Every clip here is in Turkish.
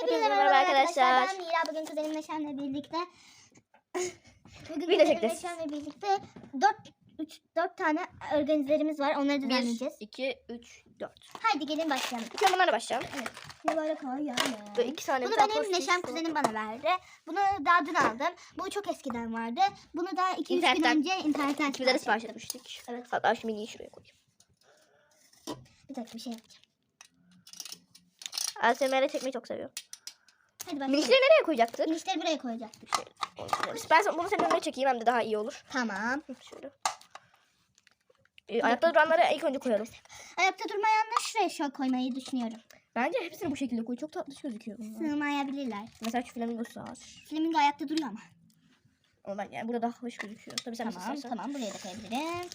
Hepinize merhaba arkadaşlar. arkadaşlar. Ben Mira. Bugün kuzenim Neşem'le birlikte Bugün Video kuzenim çekeceğiz. Neşem'le birlikte 4 3 4 tane organizlerimiz var. Onları düzenleyeceğiz. 2, 3, 4. Haydi gelin başlayalım. İlk bunlarla başlayalım. Ne böyle koy ya. Böyle iki tane Bunu bir tane benim post-it Neşem kuzenim bana verdi. Bunu daha dün aldım. Bu çok eskiden vardı. Bunu da 2-3 gün İnternetten- önce internetten Bizlere sipariş sipariş etmiştik. Evet. Hatta şu miniyi şuraya koyayım. Bir dakika bir şey yapacağım. ASMR'e çekmeyi çok seviyorum. Hadi başlayalım. Minişleri nereye koyacaktık? Minişleri buraya koyacaktık. Ben bunu senin önüne çekeyim hem de daha iyi olur. Tamam. Şöyle. Ee, ayakta duranları ilk önce koyalım. Ayakta durmayanları şuraya şöyle koymayı düşünüyorum. Bence hepsini bu şekilde koy. Çok tatlış gözüküyor. bunlar. Sığmayabilirler. Mesela şu flamingosu var. Flamingo ayakta duruyor ama. Ama ben yani burada daha hoş gözüküyor. Tabii sen Tamam nasıl istersen. tamam buraya da koyabilirim.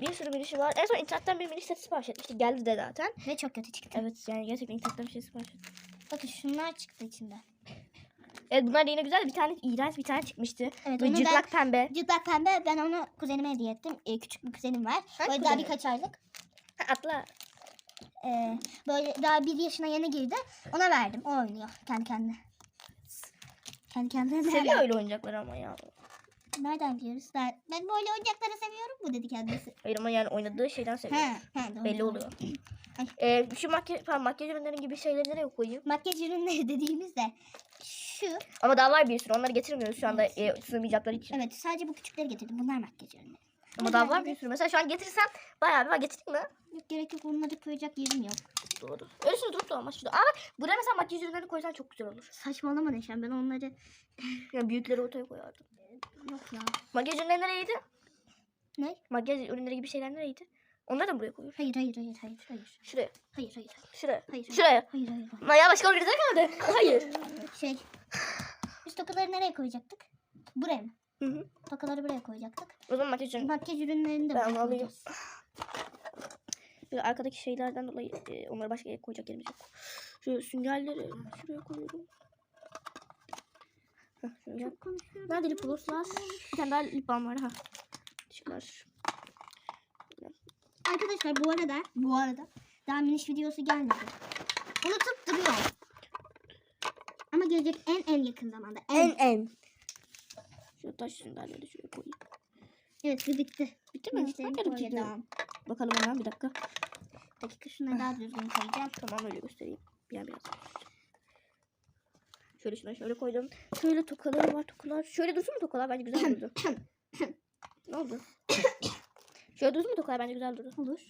Bir sürü minişi var. En son internetten bir miniş seti sipariş etmiştik. Geldi de zaten. Ve çok kötü çıktı. Evet yani gerçekten internetten bir şey sipariş ettim. Bakın şunlar çıktı içinde. Evet bunlar yine güzel. Bir tane iğrenç bir tane çıkmıştı. Evet Böyle onu ben cırtlak pembe. cıplak pembe ben onu kuzenime hediye ettim. Ee, küçük bir kuzenim var. Hangi Böyle daha birkaç aylık. Ha, atla. Ee, böyle daha bir yaşına yeni girdi. Ona verdim. O oynuyor kendi kendine. Kendi kendine Seviyor öyle oyuncakları ama ya. Nereden biliyoruz? Ben, ben böyle oyuncakları seviyorum bu dedi kendisi. Hayır ama yani oynadığı şeyden seviyor. He, he, doğru, Belli oluyor. Ee, şu makyaj, makyaj ürünleri gibi şeyleri nereye koyayım? Makyaj ürünleri dediğimizde şu Ama daha var bir sürü. Onları getirmiyoruz şu anda e, sığmayacakları için. evet sadece bu küçükleri getirdim. Bunlar makyaj ürünleri. Ama daha var bir sürü. Mesela şu an getirsem bayağı bir var. Getireyim mi? Yok gerek yok bunları koyacak yerim yok. Doğru. Öylesine durup da olmaz. Şurada. Ama buraya mesela makyaj ürünlerini koysan çok güzel olur. Saçmalama Neşen ben onları Yani büyükleri ortaya koyardım. yok ya. Makyaj ürünleri nereydi? Ne? Makyaj ürünleri gibi şeyler nereydi? Onları da mı buraya koyuyor? Hayır hayır hayır hayır hayır. Şuraya. Hayır hayır. Şuraya. Hayır. Şuraya. Hayır hayır. hayır. Ya başka bir kaldı. Hayır. Şey. Biz tokaları nereye koyacaktık? Buraya mı? Hı hı. Tokaları buraya koyacaktık. O zaman makyaj ürünleri. Makyaj ürünlerini de Ben buraya alayım. Böyle arkadaki şeylerden dolayı e, onları başka yere koyacak yerimiz yok. Şu süngerleri şuraya koyuyorum. Heh, konuşuyorum. Nerede lip glosslar? Bir tane daha lip balm var ha. Teşekkürler. Arkadaşlar bu arada bu arada daha miniş videosu gelmedi. Unutup duruyor. Ama gelecek en en yakın zamanda. En. en. Şu taş süngerleri şuraya koyayım. Evet bu bitti. Bitti mi? Hakikaten bitti. Bakalım hemen bir dakika. Dakika şunları daha düzgün koyacağım. Tamam öyle göstereyim. Bir an biraz. Şöyle şuna şöyle koydum. Şöyle tokaları var tokalar. Şöyle dursun mu tokalar? Bence güzel durdu. ne oldu? Şöyle dursun mu tokalar? Bence güzel durdu. Olur.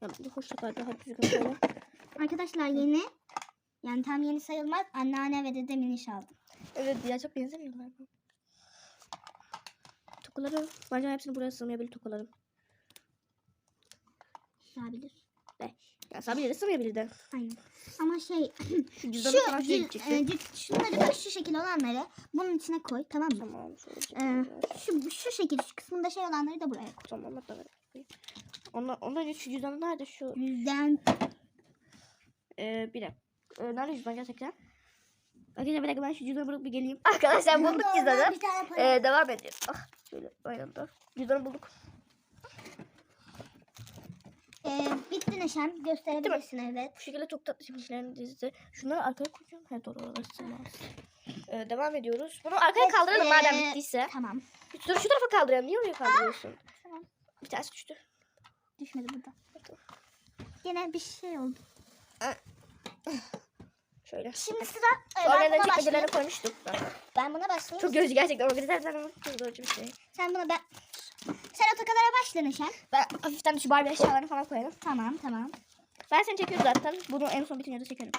Ya bence hoş tokalar daha düzgün koyalım. Arkadaşlar yeni yani tam yeni sayılmaz. Anneanne ve dede miniş aldım. Evet ya çok benzemiyorlar. Tokaları bence hepsini buraya sığmayabilir tokaların. Sığabilir. Ya sabir sığmayabilir de. Aynen. Ama şey Şu cüzdanı falan şu şuraya cil- gidecekti. e, şunları bak şu şekil olanları bunun içine koy tamam mı? Tamam Ee, şu şu şekil şu kısmında şey olanları da buraya koy. Tamam hatta. Ondan, ondan önce şu cüzdanı nerede şu? Yüzden Ee, bir dakika. Ee, nerede cüzdan gerçekten? Arkadaşlar bir dakika ben şu cüzdanı bulup bir geleyim. Arkadaşlar bulduk cüzdanı. Ee, devam edelim. Ah şöyle aynı anda. Cüzdanı bulduk. Ee, bitti Neşem. Gösterebilirsin evet. Bu şekilde çok tatlı şimdilerin dizisi. Şunları arkaya koyacağım. Evet doğru sığmaz. Ee, devam ediyoruz. Bunu arkaya Evet, kaldıralım madem ee, bittiyse. Tamam. Dur şu tarafa kaldıralım. Niye oraya kaldırıyorsun? Tamam. Bir tanesi düştü. Düşmedi burada. Yine bir şey oldu. Şöyle. Şimdi sıra e, ben oradan buna başlayayım. koymuştuk. Ben. Ben buna başlayayım. Çok gözü gerçekten sen çok zorcu bir şey. Sen buna ben... Sen o takalara başla Neşem. Ben hafiften şu Barbie eşyalarını falan koyalım. Tamam tamam. Ben seni çekiyorum zaten. Bunu en son bitince de çekerim.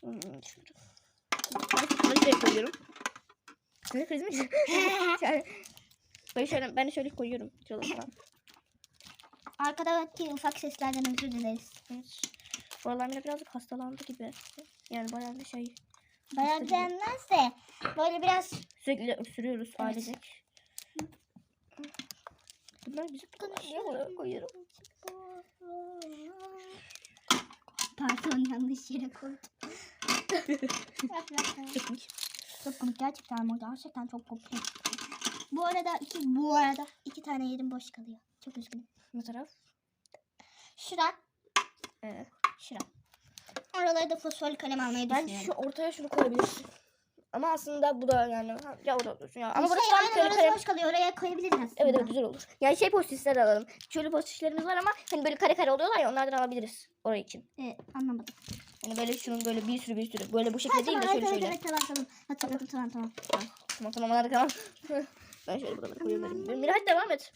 Hmm, şöyle. Ben şuraya koyuyorum. Ne kriz mi? Ben şöyle, ben şöyle koyuyorum. Şöyle falan. Arkadaki ufak seslerden özür dileriz. Evet. Bu aralar yine birazcık hastalandı gibi. Yani bayağı bir şey. Bayağı beğenmezse böyle biraz Sürekli öksürüyoruz Evet. ailecek. Bunlar güzel Niye buraya koyuyorum? Pardon yanlış yere koydum. Çıkmış. çok komik gerçekten ama gerçekten çok komik. Bu arada iki bu arada iki tane yerim boş kalıyor. Çok üzgünüm. Ne taraf? Şura, Ee, şura. Oralara da fosforlu kalem almayı Ben düşünüyorum. şu ortaya şunu koyabilirsin. Ama aslında bu da yani ha, ya o da olsun ya. Ama Ama burası tam aynen kalem. boş kalıyor. Oraya koyabiliriz aslında. Evet evet güzel olur. Yani şey postişler alalım. Şöyle postişlerimiz var ama hani böyle kare kare oluyorlar ya onlardan alabiliriz oraya için. Evet, anlamadım. Hani böyle şunun böyle bir sürü bir sürü böyle bu Ha, şekilde değil tamam, de evet, şöyle evet, şöyle. evet, tamam, tamam. Hatırladım, tamam, tamam. Tamam tamam onları tamam. ben şöyle buraları koyuyorum. Miraç devam et.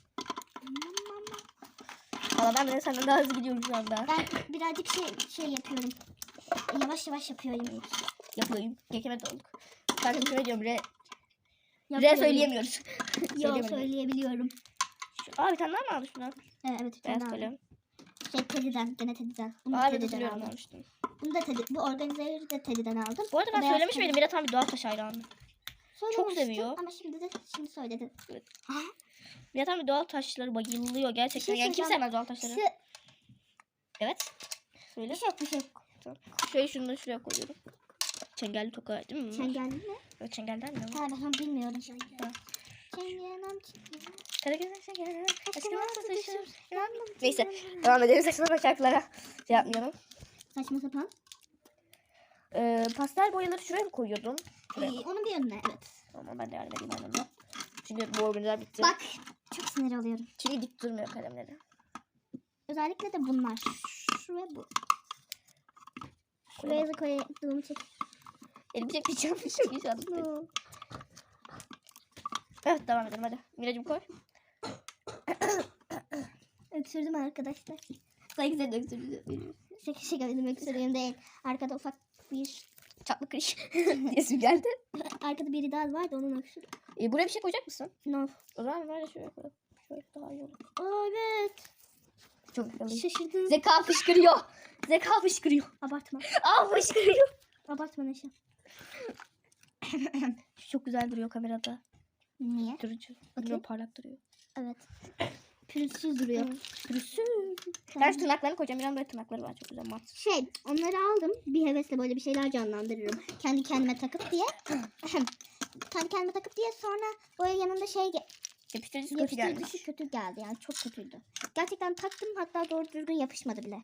Valla ben de senden daha hızlı gidiyorum şu anda. Ben birazcık şey şey yapıyorum. Yavaş yavaş yapıyorum. Yapıyorum. Kekemet olduk. Kardeşime diyorum re, re söyleyemiyoruz. Yok söyleyebiliyorum. Şu- Aa bir tane daha mı aldın şunu? Evet, evet. bir tane aldım. Şey Teddy'den, gene Teddy'den. Bunu evet Teddy'den aldım. almıştım. Bunu da Teddy, bu organizeyi de Teddy'den aldım. Bu arada ben Beyaz söylemiş miydim? Miraç abi doğal taş hayranı. Söylemiştim seviyor. Ama şimdi de şimdi söyledin. Miraç abi doğal taşları bayılıyor gerçekten. Bir şey yani kim sevmez doğal taşları? Şu, Evet. Söyle. bir şey yok bir şey yok. Şöyle şunu da şuraya koyuyorum. Çengelli toka değil mi? Sen geldin mi? Evet, çengelden mi? Ha ben bilmiyorum. Ha. Çengenem çengenem. Karagöz'ün çengelden. Aşkım tutuşur. Neyse devam edelim saçmalama şarkılara. Şey yapmayalım. Saçma sapan. Ee, pastel boyaları şuraya mı koyuyordun? Ee, Şuraya. onun bir yanına evet. Tamam ben de yardım edeyim annemle. Çünkü bu organizer bitti. Bak çok sinir oluyorum. Çünkü dik durmuyor kalemleri. Özellikle de bunlar. Şu ve bu. Buraya da koyduğumu çek. Çekmeyeceğim. Çok iyi çaldım. Evet devam edelim hadi. Miracım koy. Öksürdüm arkadaşlar. Sanki sen öksürüyorsun. Şaka şaka benim öksürdüğüm değil. Arkada ufak bir Çatlı kırış. Diyesim geldi. arkada biri daha vardı onun öksürü. E, buraya bir şey koyacak mısın? No. O zaman böyle şöyle koy. Şöyle daha iyi olur. Aa, evet. Çok güzel. Şaşırdım. Zeka fışkırıyor. Zeka fışkırıyor. Abartma. Aa fışkırıyor. Abartma Neşe. Çok güzel duruyor kamerada. Niye? Durucu. Duruyor parlak duruyor. Evet. Pürüzsüz duruyor. Pürüzsüz. Ben şu tırnaklarını koyacağım. Bir an böyle tırnakları var. Çok güzel mat. Şey onları aldım. Bir hevesle böyle bir şeyler canlandırırım. Kendi kendime takıp diye. Kendi kendime takıp diye sonra böyle yanında şey Yapıştırıcısı kötü gelmiş. yapıştırıcısı kötü geldi yani çok kötüydü. Gerçekten taktım hatta doğru düzgün yapışmadı bile.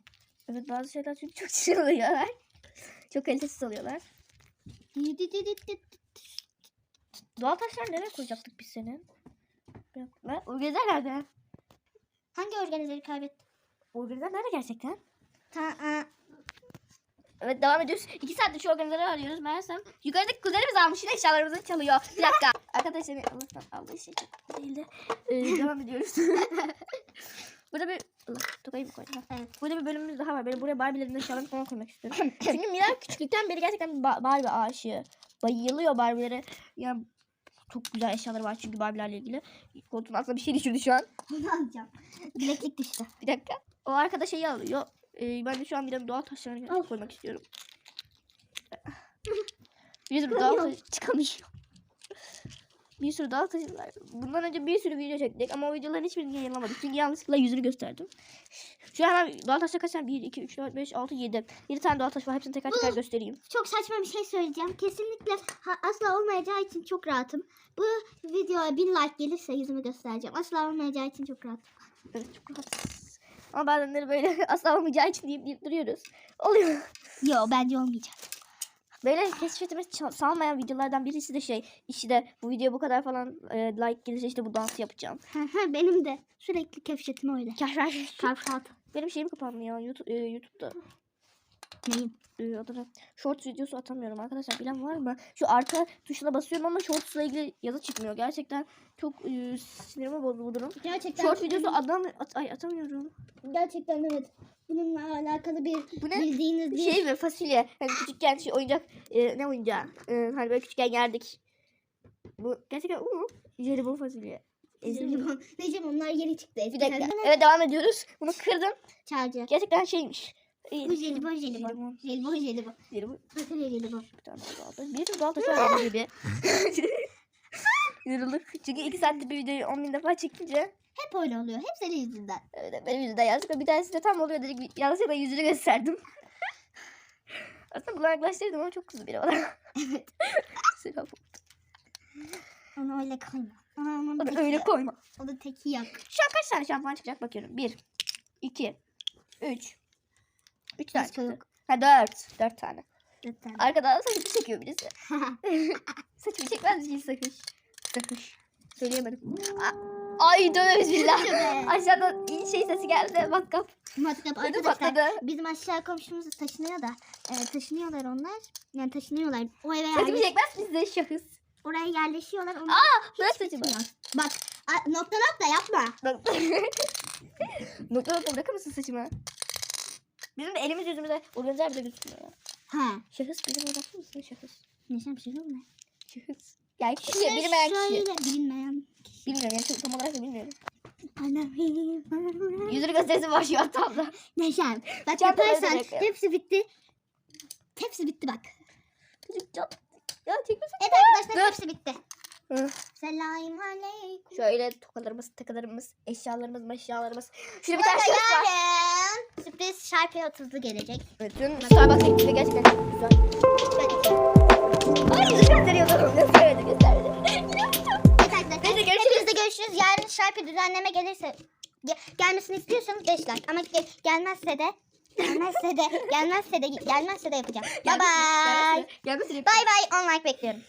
Evet bazı şeyler çünkü çok çirkin oluyorlar. Çok kalitesiz oluyorlar. Di- di- di- di- di- Doğal taşlar nereye koyacaktık biz senin? Ben, organizer nerede? Hangi organizeyi kaybettim? Organizer nerede gerçekten? Ta Evet devam ediyoruz. İki saattir şu organizeri arıyoruz. Meğersem yukarıdaki kuzenimiz almış yine eşyalarımızı çalıyor. Bir dakika. Arkadaşlar Allah'tan aldığı şey çok değildi. Ee, devam ediyoruz. Burada bir... Allah tokayı mı koydum? Evet. Burada bir bölümümüz daha var. Böyle buraya Barbie'lerin eşyalarını falan koymak istiyorum. Çünkü Mira küçüklükten beri gerçekten ba- Barbie aşığı. Bayılıyor Barbie'lere. Ya çok güzel eşyaları var çünkü Barbie'lerle ilgili. Koltuğun altına bir şey düşürdü şu an. onu alacağım. Bileklik düştü. Bir dakika. O arkada şeyi alıyor. Ee, ben de şu an bir de doğal taşlarını Al. koymak istiyorum. Bir sürü doğal taş çıkamıyor. Bir sürü doğal taşı var. Bundan önce bir sürü video çektik ama o videoların hiçbirini yayınlamadık. Çünkü yanlışlıkla yüzünü gösterdim. Şu an hemen doğal taşlar kaç tane? 1, 2, 3, 4, 5, 6, 7. 7 tane doğal taş var. Hepsini teker teker göstereyim. Çok saçma bir şey söyleyeceğim. Kesinlikle ha- asla olmayacağı için çok rahatım. Bu videoya bin like gelirse yüzümü göstereceğim. Asla olmayacağı için çok rahatım. Evet çok rahatsız. Ama bazenleri böyle asla olmayacağı için deyip, deyip duruyoruz. Oluyor. Yo bence olmayacak. Böyle keşfetime salmayan videolardan birisi de şey işte bu video bu kadar falan e, like gelirse işte bu dansı yapacağım. Benim de sürekli keşfetim öyle. Kahraman. Kalfat. Benim şeyim kapandı ya YouTube, e, YouTube'da. Neyim? E, adını shorts videosu atamıyorum arkadaşlar bilen var mı? Şu arka tuşuna basıyorum ama shorts'la ilgili yazı çıkmıyor. Gerçekten çok e, sinirimi bozdu bu durum. Gerçekten. Short videosu adam at, ay atamıyorum. Gerçekten evet. Bununla alakalı bir Bu ne? bildiğiniz bir Şey mi fasulye? Hani küçükken şey oyuncak e, ne oyuncağı? E, hani böyle küçükken yerdik. Bu gerçekten u jelibon fasulye. Necim onlar yeni çıktı. Bir dakika. Evet devam ediyoruz. Bunu kırdım. Çalcı. Gerçekten şeymiş. Bu jelibon jelibon. Jelibon jelibon. Jelibon. Fasulye jelibon. Bir tane daha aldım. Bir de daha gibi. Çünkü iki saattir bir videoyu 10 bin defa çekince Hep öyle oluyor. Hep senin yüzünden. evet, benim yüzümden yanlışlıkla bir tanesi de tam oluyor dedik. bir- Yanlışlıkla yüzünü gösterdim. Aslında kulaklaştırdım ama çok kızdı biri bana. Evet. Selam. Onu öyle koyma. Onu, onun Onu teki, öyle koyma. Onun teki yok. Şu an kaç tane şampuan çıkacak bakıyorum. 1, 2, 3. 3 tane çıktı. yok. Ha dört. Dört tane. Dört tane. Arkadan saçımı çekiyor birisi. saçımı çekmez misin sakış? Sakış. Söyleyemedim. A- Ay dövme bismillah. Aşağıdan iyi şey sesi geldi. Matkap. Matkap Ödü arkadaşlar. patladı. Bizim aşağı komşumuz taşınıyor da. e, taşınıyorlar onlar. Yani taşınıyorlar. O eve Saçımı yerleş- çekmez misin şahıs? oraya yerleşiyorlar. Onu Aa bırak saçımı. Bak a- nokta nokta yapma. Nokta nokta bırakır mısın saçımı? Bizim elimiz yüzümüze organizer bile gözükmüyor. ya. Ha. Şahıs bilim bırakır mısın şahıs? Neşem şey yok mu? Şahıs. Yani kişi Şöyle bilmeyen kişi. Bilinmeyen. Bilmiyorum yani tam olarak da bilmiyorum. Yüzünü gösterisi var şu an tam da. Neşem. Bak yaparsan hepsi bitti. Hepsi bitti bak. Ya çekmesin. Evet arkadaşlar hepsi bitti. Selam aleyküm. Şöyle tokalarımız, takılarımız, eşyalarımız, maşyalarımız. Şurada bir tane şahıs var. Yarın sürpriz şarkı 30'lu gelecek. Bütün Starbucks ekmeği gerçekten çok güzel. Ay gösteriyordu. Göstermedi, göstermedi. Evet arkadaşlar. Neyse, görüşürüz. Hepiniz de görüşürüz. Yarın şarkı düzenleme gelirse ge- gelmesini istiyorsanız 5 like ama ge- gelmezse de gelmezse de gelmezse de gelmezse de yapacağım. Bye bye. Gelmesin. Bye bye. 10 like bekliyorum.